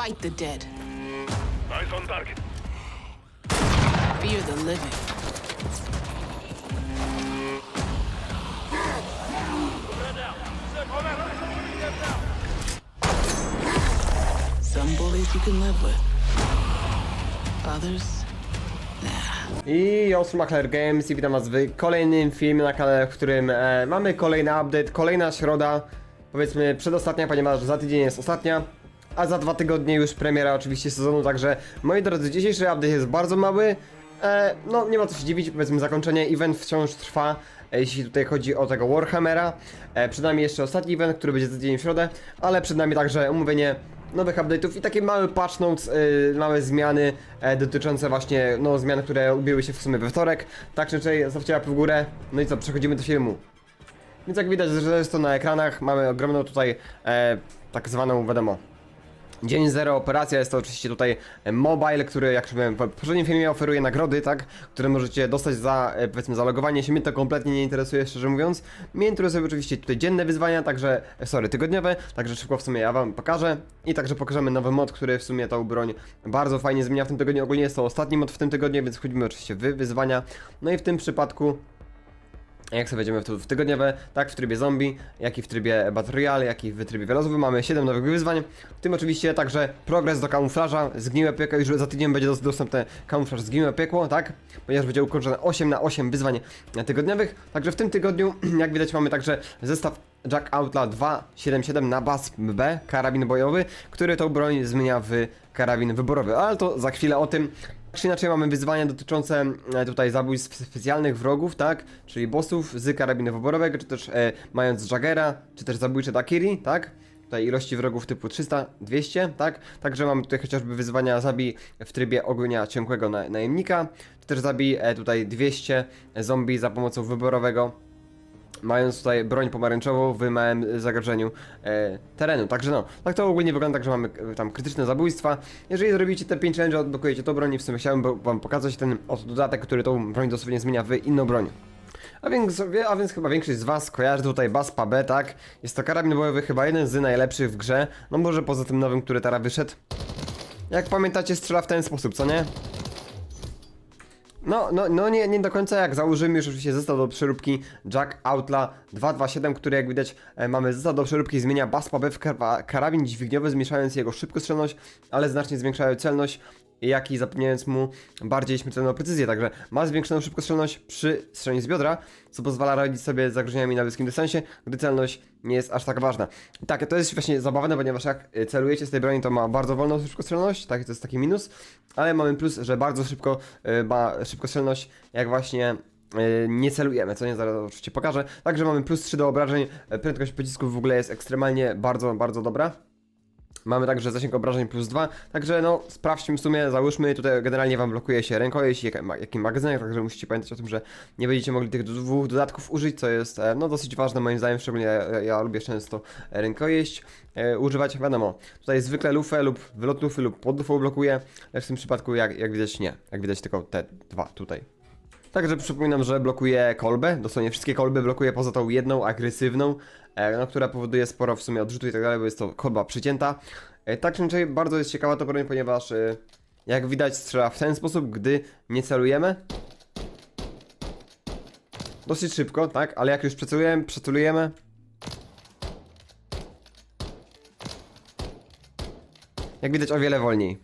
fight the dead. Eyes on target. Fear the living. Some bullies you can live with. Others, I Osmachler Games i witam was w kolejnym filmie na kanale, w którym e, mamy kolejny update, kolejna środa, powiedzmy przedostatnia, ponieważ za tydzień jest ostatnia, a za dwa tygodnie już premiera oczywiście sezonu, także moi drodzy, dzisiejszy update jest bardzo mały, e, no nie ma co się dziwić, powiedzmy zakończenie, event wciąż trwa, e, jeśli tutaj chodzi o tego Warhammera, e, przed nami jeszcze ostatni event, który będzie za tydzień w środę, ale przed nami także omówienie nowych update'ów i takie małe patch notes, yy, małe zmiany e, dotyczące właśnie, no zmian, które ubiły się w sumie we wtorek. Tak czy inaczej, zostawcie łapy w górę. No i co, przechodzimy do filmu. Więc jak widać, to na ekranach, mamy ogromną tutaj tak zwaną, wiadomo, Dzień zero operacja jest to oczywiście tutaj e, mobile, który jak już mówiłem w poprzednim filmie oferuje nagrody, tak, które możecie dostać za e, powiedzmy zalogowanie się. Mnie to kompletnie nie interesuje, szczerze mówiąc. Mnie interesują oczywiście tutaj dzienne wyzwania, także, e, sorry, tygodniowe, także szybko w sumie ja wam pokażę. I także pokażemy nowy mod, który w sumie tą broń bardzo fajnie zmienia w tym tygodniu. Ogólnie jest to ostatni mod w tym tygodniu, więc wchodzimy oczywiście w wyzwania. No i w tym przypadku jak sobie wejdziemy w, tygodniowe, tak w trybie zombie, jak i w trybie Battle Royale, jak i w trybie wielozowym mamy 7 nowych wyzwań, w tym oczywiście także progres do kamuflaża, zgniłe piekło, już za tydzień będzie dos- dostępny kamuflaż zgniłe piekło, tak, ponieważ będzie ukończone 8 na 8 wyzwań tygodniowych, także w tym tygodniu, jak widać mamy także zestaw Jack Outlaw 277 na BASP B, karabin bojowy, który tą broń zmienia w karabin wyborowy, ale to za chwilę o tym. Tak czy inaczej mamy wyzwania dotyczące e, tutaj zabójstw specjalnych wrogów, tak? Czyli bossów z karabinu wyborowego, czy też e, mając Jagera, czy też zabójcze Dakiri, tak? Tutaj ilości wrogów typu 300, 200, tak? Także mamy tutaj chociażby wyzwania zabij w trybie ognia ciągłego na, najemnika, czy też zabij e, tutaj 200 zombie za pomocą wyborowego mając tutaj broń pomarańczową w małym zagrożeniu e, terenu. Także no, tak to ogólnie wygląda, tak, że mamy e, tam krytyczne zabójstwa. Jeżeli zrobicie te 5 challenge, odblokujecie tą broń i w sumie chciałbym wam pokazać ten oto dodatek, który tą broń dosłownie zmienia w inną broń. A więc, a więc chyba większość z was kojarzy tutaj Baspa B, tak? Jest to karabin bojowy chyba jeden z najlepszych w grze, no może poza tym nowym, który teraz wyszedł. Jak pamiętacie, strzela w ten sposób, co nie? No, no, no nie, nie do końca jak. Założymy już oczywiście zestaw do przeróbki Jack Outlaw 227, który jak widać e, mamy zestaw do przeróbki zmienia Baspa B w kar- karabin dźwigniowy, zmniejszając jego szybkostrzelność, ale znacznie zwiększając celność, jak i zapewniając mu bardziej śmiertelną precyzję, także ma zwiększoną szybkostrzelność przy strzelaniu z biodra, co pozwala radzić sobie z zagrożeniami na bliskim dystansie, gdy celność nie jest aż tak ważna. I tak, to jest właśnie zabawne, ponieważ jak e, celujecie z tej broni, to ma bardzo wolną szybkostrzelność, tak, to jest taki minus, ale mamy plus, że bardzo szybko e, ma szybkostrzelność, jak właśnie e, nie celujemy, co nie zaraz oczywiście pokażę. Także mamy plus 3 do obrażeń, prędkość pocisków w ogóle jest ekstremalnie bardzo, bardzo dobra. Mamy także zasięg obrażeń plus 2, także no sprawdźmy w sumie, załóżmy, tutaj generalnie wam blokuje się rękojeść, jak, ma- jaki magazynek, także musicie pamiętać o tym, że nie będziecie mogli tych dwóch dodatków użyć, co jest e, no dosyć ważne moim zdaniem, szczególnie ja, ja lubię często rękojeść e, używać, wiadomo, tutaj zwykle lufę lub wylot lufy lub pod lufą blokuje, lecz w tym przypadku jak, jak widać nie, jak widać tylko te dwa tutaj. Także przypominam, że blokuje kolbę, dosłownie wszystkie kolby blokuje poza tą jedną agresywną, e, no, która powoduje sporo w sumie odrzutu i tak dalej, bo jest to kolba przycięta. E, tak czy inaczej bardzo jest ciekawa ta broń, ponieważ e, jak widać strzela w ten sposób, gdy nie celujemy. Dosyć szybko, tak, ale jak już przecelujemy, przecelujemy, jak widać o wiele wolniej.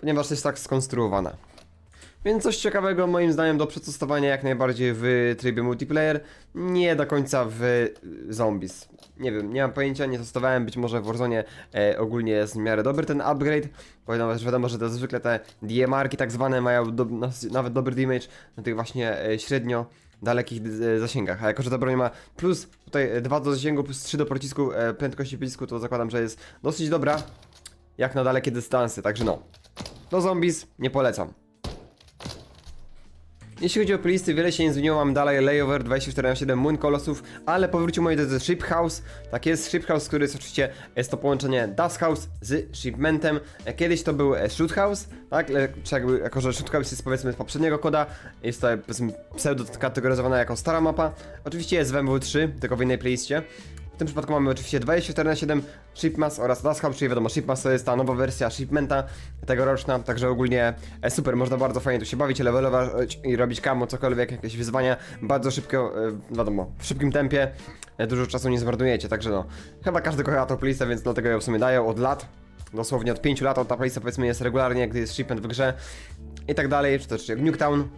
Ponieważ jest tak skonstruowana. Więc coś ciekawego moim zdaniem do przetestowania jak najbardziej w trybie multiplayer, nie do końca w zombies. Nie wiem, nie mam pojęcia, nie testowałem, być może w Warzone e, ogólnie jest w miarę dobry ten upgrade, ponieważ wiadomo, że to zwykle te DMR-ki tak zwane mają do, nawet dobry damage na tych właśnie e, średnio dalekich e, zasięgach, a jako, że ta broń ma plus tutaj 2 do zasięgu, plus 3 do pocisku, e, prędkości pocisku, to zakładam, że jest dosyć dobra, jak na dalekie dystanse, także no. Do zombies nie polecam. Jeśli chodzi o playlisty, wiele się nie zmieniło, mam dalej Layover 24 na 7 Moon Colossus, ale powrócił moi drodzy Ship House. Tak jest, Ship House, który jest oczywiście, jest to połączenie Dust House z Shipmentem. E, Kiedyś to był e, Shoot House, tak, jakby, jako że Shoot House jest powiedzmy z poprzedniego koda, jest to powiedzmy pseudo kategoryzowana jako stara mapa. Oczywiście jest w MW3, tylko w innej playliście. W tym przypadku mamy oczywiście 24 na 7 Shipmas oraz Last Hub, czyli wiadomo, Shipmas to jest ta nowa wersja Shipmenta tegoroczna, także ogólnie e, super, można bardzo fajnie tu się bawić, levelować i robić kamo, cokolwiek, jakieś wyzwania, bardzo szybko, e, wiadomo, w szybkim tempie, e, dużo czasu nie zmarnujecie, także no, chyba każdy kocha tą listę, więc dlatego ją w sumie dają od lat, dosłownie od 5 lat, ta lista powiedzmy jest regularnie, gdy jest shipment w grze i tak dalej, czy też jak Nuketown,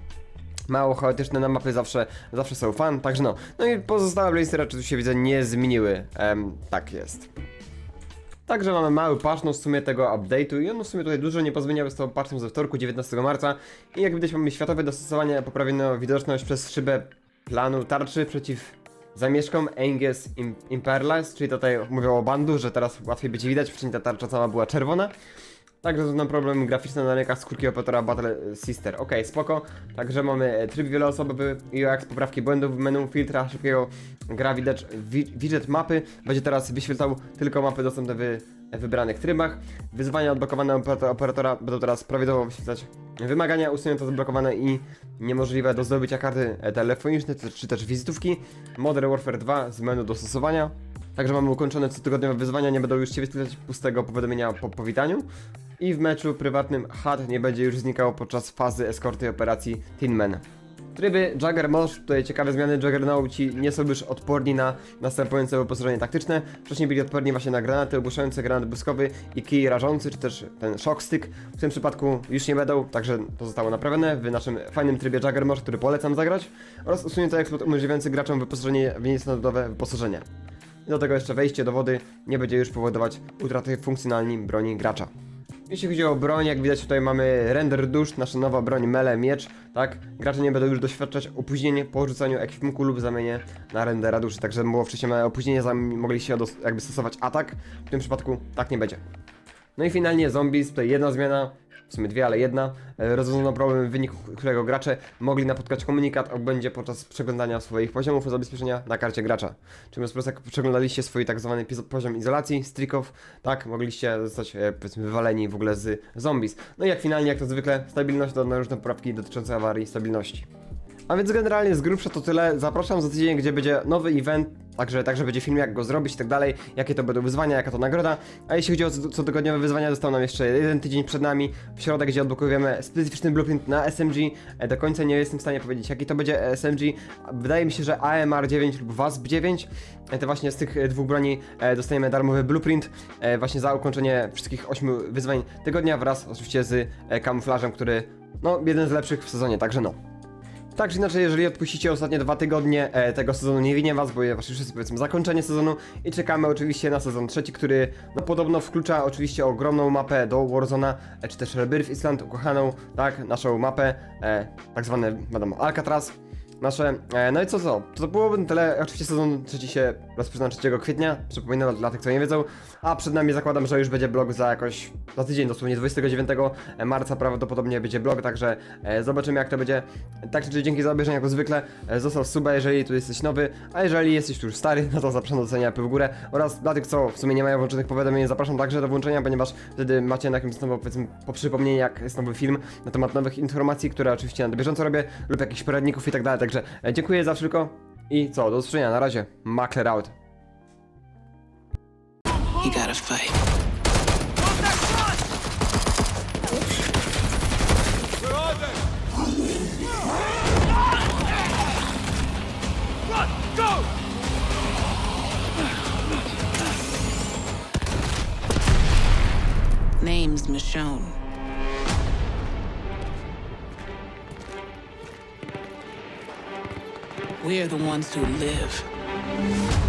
mało chaotyczne na mapy zawsze, zawsze są fan, także no. No i pozostałe listy raczej tu się widzę nie zmieniły. Em, tak jest. Także mamy mały patch no w sumie tego update'u i on w sumie tutaj dużo nie pozmieniał z tą patchem ze wtorku 19 marca i jak widać mamy światowe dostosowanie poprawiono widoczność przez szybę planu tarczy przeciw zamieszkom Im Imperlas, czyli tutaj mówią o bandu, że teraz łatwiej będzie widać, wcześniej ta tarcza cała była czerwona. Także to nam problem graficzny na rękach skórki operatora Battle Sister. Ok, spoko. Także mamy e, tryb wieloosobowy, UX, poprawki błędów w menu, filtra, szybkiego gra widać, wi widget mapy. Będzie teraz wyświetlał tylko mapy dostępne w wybranych trybach. Wyzwania odblokowane operator- operatora będą teraz prawidłowo wyświetlać wymagania usunięte zablokowane i niemożliwe do zdobycia karty e, telefoniczne czy- czy też wizytówki. Modern Warfare 2 z menu dostosowania. Także mamy ukończone cotygodniowe wyzwania, nie będą już się wyświetlać pustego powiadomienia po powitaniu. I w meczu prywatnym HUD nie będzie już znikało podczas fazy eskorty operacji Tinman. Tryby Juggernaut, tutaj ciekawe zmiany, Juggernauci nie są już odporni na następujące wyposażenie taktyczne. Wcześniej byli odporni właśnie na granaty ogłuszające, granat błyskowy i kij rażący, czy też ten shock stick. W tym przypadku już nie będą, także to zostało naprawione w naszym fajnym trybie Juggernaut, który polecam zagrać. Oraz usunięto eksploat umożliwiający graczom wyposażenie w niestandardowe wyposażenie. Do tego jeszcze wejście do wody nie będzie już powodować utraty funkcjonalni broni gracza. Jeśli chodzi o broń, jak widać tutaj mamy render dusz, nasza nowa broń mele, miecz, tak? Gracze nie będą już doświadczać opóźnień po rzucaniu ekwipunku lub zamianie na rendera duszy, także było wcześniej opóźnienie, zanim mogliście dos- jakby stosować atak, w tym przypadku tak nie będzie. No i finalnie zombies, tutaj jedna zmiana, w sumie dwie, ale jedna. E, Rozwiązano problem, w wyniku którego gracze mogli napotkać komunikat o błędzie podczas przeglądania swoich poziomów zabezpieczenia na karcie gracza. Czyli prostu jak przeglądaliście swój tak zwany poziom izolacji, strikow, tak, mogliście zostać e, powiedzmy wywaleni w ogóle z zombies. No i jak finalnie, jak to zwykle, stabilność na różne poprawki dotyczące awarii stabilności. A więc generalnie z grubsza to tyle. Zapraszam za tydzień, gdzie będzie nowy event, także, także będzie film, jak go zrobić i tak dalej, jakie to będą wyzwania, jaka to nagroda. A jeśli chodzi o co- cotygodniowe wyzwania, został nam jeszcze jeden tydzień przed nami, w środę, gdzie odblokujemy specyficzny blueprint na SMG. E, Do końca nie jestem w stanie powiedzieć, jaki to będzie SMG. Wydaje mi się, że AMR-9 lub WASP-9. E, Te właśnie z tych e, dwóch broni dostajemy darmowy blueprint, właśnie za ukończenie wszystkich ośmiu wyzwań tygodnia, wraz oczywiście z kamuflażem, który, no, jeden z lepszych w sezonie, także no. Tak czy inaczej, jeżeli odpuścicie ostatnie dwa tygodnie e, tego sezonu, nie winię was, bo je właśnie wszyscy powiedzmy zakończenie sezonu i czekamy oczywiście na sezon trzeci, który no, podobno wklucza oczywiście ogromną mapę do Warzona, e, czy też Rebirth Island, ukochaną, tak, naszą mapę, e, tak zwane, wiadomo, Alcatraz. Nasze, e, no i co co, to byłoby tyle, oczywiście sezon trzeci się rozpoczyna 3 kwietnia, przypominam dla tych co nie wiedzą, a przed nami zakładam, że już będzie blog za jakoś, za tydzień dosłownie 29 marca prawdopodobnie będzie blog, także e, zobaczymy jak to będzie. Tak czy dzięki za obejrzenie jako zwykle, e, zostaw suba jeżeli tu jesteś nowy, a jeżeli jesteś tu już stary, no to zapraszam do ocenia łapy w górę. Oraz dla tych co w sumie nie mają włączonych powiadomień, zapraszam także do włączenia, ponieważ wtedy macie na jakimś znowu powiedzmy po jak jest nowy film na temat nowych informacji, które oczywiście na bieżąco robię lub jakichś poradników i tak dalej, także e, dziękuję za wszystko i co, do usłyszenia, na razie, Makler out. You gotta fight. Name's Michonne. We're the ones who live.